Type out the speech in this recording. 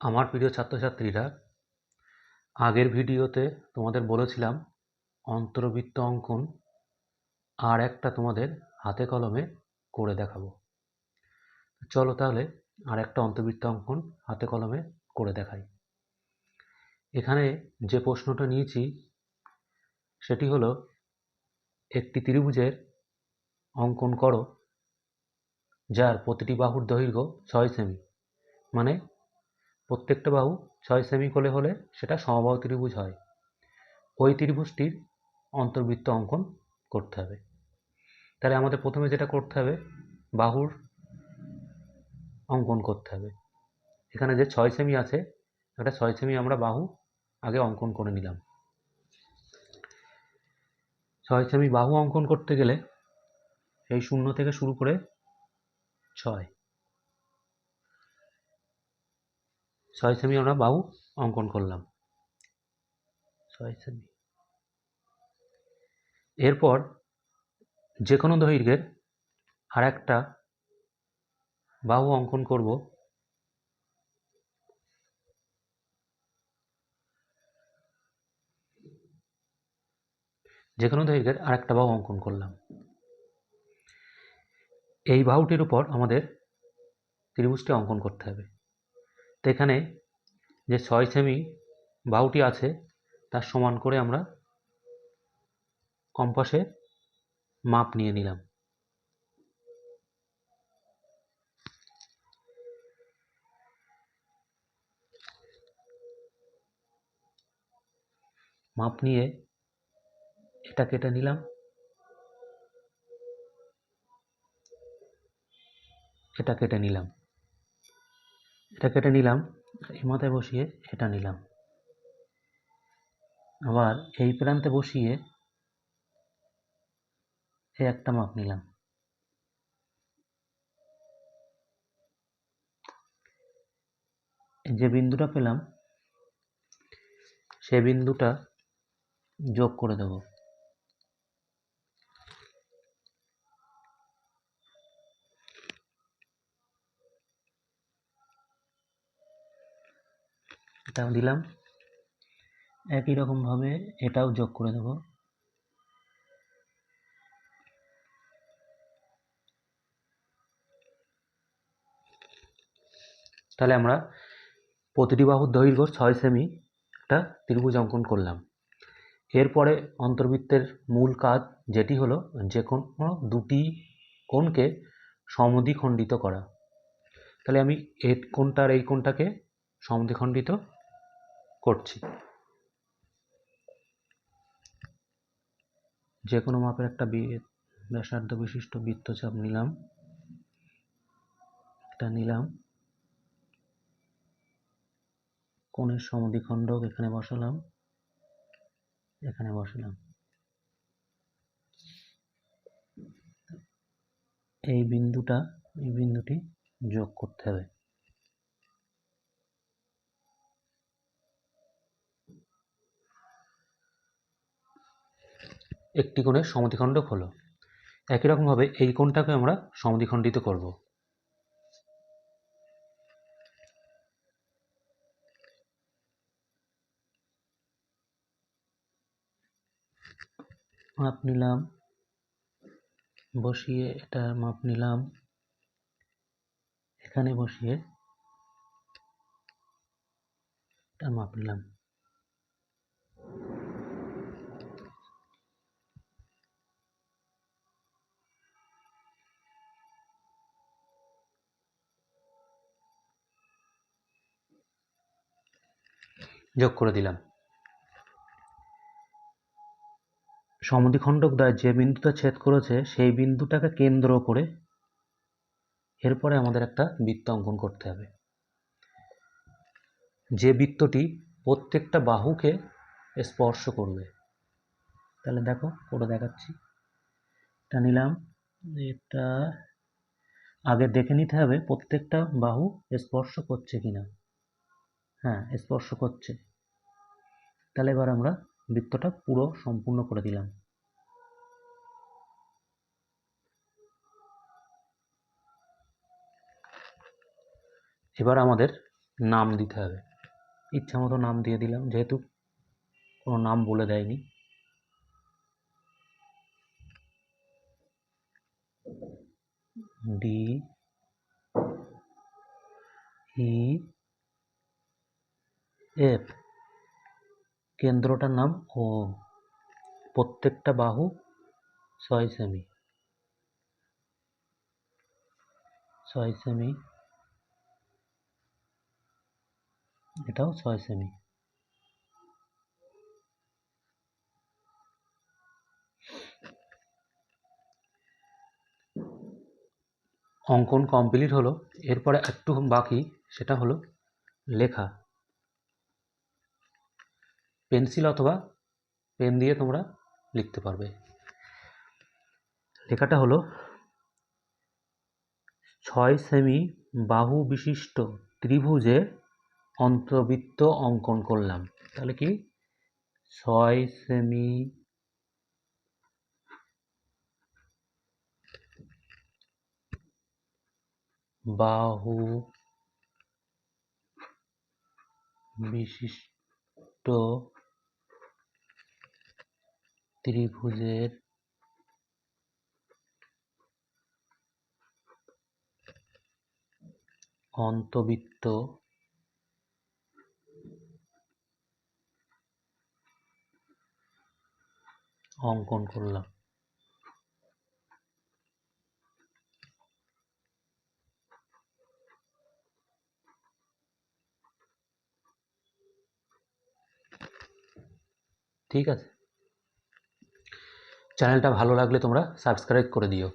আমার প্রিয় ছাত্রছাত্রীরা, আগের ভিডিওতে তোমাদের বলেছিলাম অন্তর্বৃত্ত অঙ্কন আর একটা তোমাদের হাতে কলমে করে দেখাবো। চলো তাহলে আর একটা অন্তর্বৃত্ত অঙ্কন হাতে কলমে করে দেখাই। এখানে যে প্রশ্নটা নিয়েছি, সেটি হলো, একটি ত্রিভুজের অঙ্কন করো, যার প্রতিটি বাহুর দৈর্ঘ্য ছয় সেমি মানে প্রত্যেকটা বাহু ছয় সেমি কোলে হলে সেটা সমবাহু ত্রিভুজ হয়। ওই ত্রিভুজটির অন্তর্বৃত্ত অঙ্কন করতে হবে। তাহলে আমাদের প্রথমে যেটা করতে হবে, বাহুর অঙ্কন করতে হবে। এখানে যে ছয় সেমি আছে, একটা ছয় সেমি আমরা বাহু আগে অঙ্কন করে নিলাম। ছয় সেমি বাহু অঙ্কন করতে গেলে এই শূন্য থেকে শুরু করে ছয় ছয় সেমি আমরা বাহু অঙ্কন করলাম। ছয় সেমি। এরপর যে কোনো দৈর্ঘ্যের আর একটা বাহু অঙ্কন করব। যে কোনো দৈর্ঘ্যের আর একটা বাহু অঙ্কন করলাম। এই বাহুটির উপর আমাদের ত্রিভুজটি অঙ্কন করতে হবে। তো এখানে যে ছয় সেমি বাহুটি আছে, তার সমান করে আমরা কম্পাসে মাপ নিয়ে নিলাম। মাপ নিয়ে এটা কেটে নিলাম। এটা কেটে নিলাম। এটা কেটে নিলাম, এই মাথায় বসিয়ে এটা নিলাম। আবার এই প্রান্তে বসিয়ে এই একটা মাপ নিলাম। যে বিন্দুটা পেলাম, সে বিন্দুটা যোগ করে দেব। এটা দিলাম। একই রকমভাবে এটাও যোগ করে দেব। তাহলে আমরা প্রতিটি বাহুর দৈর্ঘ্য ছয় সেমি একটা ত্রিভুজ অঙ্কন করলাম। এরপরে অন্তর্বৃত্তের মূল কাজ যেটি হলো যে কোনো দুটি কোণকে সমদ্বিখণ্ডিত করা। তাহলে আমি এই কোণটার এই কোণটাকে সমদ্বিখণ্ডিত করছি। যে কোনো মাপের একটা ব্যাসার্ধ বিশিষ্ট বৃত্তচাপ নিলাম। এটা নিলাম। কোণের সমদ্বিখণ্ডক এখানে বসালাম। এখানে বসালাম। এই বিন্দুটা, এই বিন্দুটি যোগ করতে হবে। একটি কোণের সমদ্বিখণ্ডক হলো। একই রকমভাবে এই কোণটাকে আমরা সমদ্বিখণ্ডিত করব। মাপ নিলাম, বসিয়ে এটা মাপ নিলাম, এখানে বসিয়ে এটা মাপ নিলাম। যোগ করে দিলাম। সমদ্বিখণ্ডক দ্বয় যে বিন্দুটা ছেদ করেছে, সেই বিন্দুটাকে কেন্দ্র করে এরপরে আমাদের একটা বৃত্ত অঙ্কন করতে হবে। যে বৃত্তটি প্রত্যেকটা বাহুকে স্পর্শ করবে, তাহলে দেখো করে দেখাচ্ছি। এটা নিলাম, এটা আগে দেখে নিতে হবে প্রত্যেকটা বাহু স্পর্শ করছে কিনা। হ্যাঁ স্পর্শ করছে। তাহলে এবার আমরা বৃত্তটা পুরো সম্পূর্ণ করে দিলাম। এবার আমাদের নাম দিতে হবে। ইচ্ছা মতো নাম দিয়ে দিলাম, যেহেতু কোনো নাম বলে দেয়নি। ডি, ই, এফ। কেন্দ্রটার নাম? ও, প্রত্যেকটা বাহু ছয় সেমি। ছয় সেমি। এটাও ছয় সেমি। অঙ্কন কমপ্লিট হলো। এরপরে একটু বাকি, সেটা হলো লেখা। পেন্সিল অথবা পেন দিয়ে তোমরা লিখতে পারবে। লেখাটা হলো, ছয় সেমি বাহু বিশিষ্ট ত্রিভুজে অন্তর্বৃত্ত অঙ্কন করলাম। তাহলে কি? ছয় সেমি বাহু বিশিষ্ট ত্রিভুজের অন্তবৃত্ত অঙ্কন করলাম। ঠিক আছে? চ্যানেলটা ভালো লাগলে তোমরা সাবস্ক্রাইব করে দিও।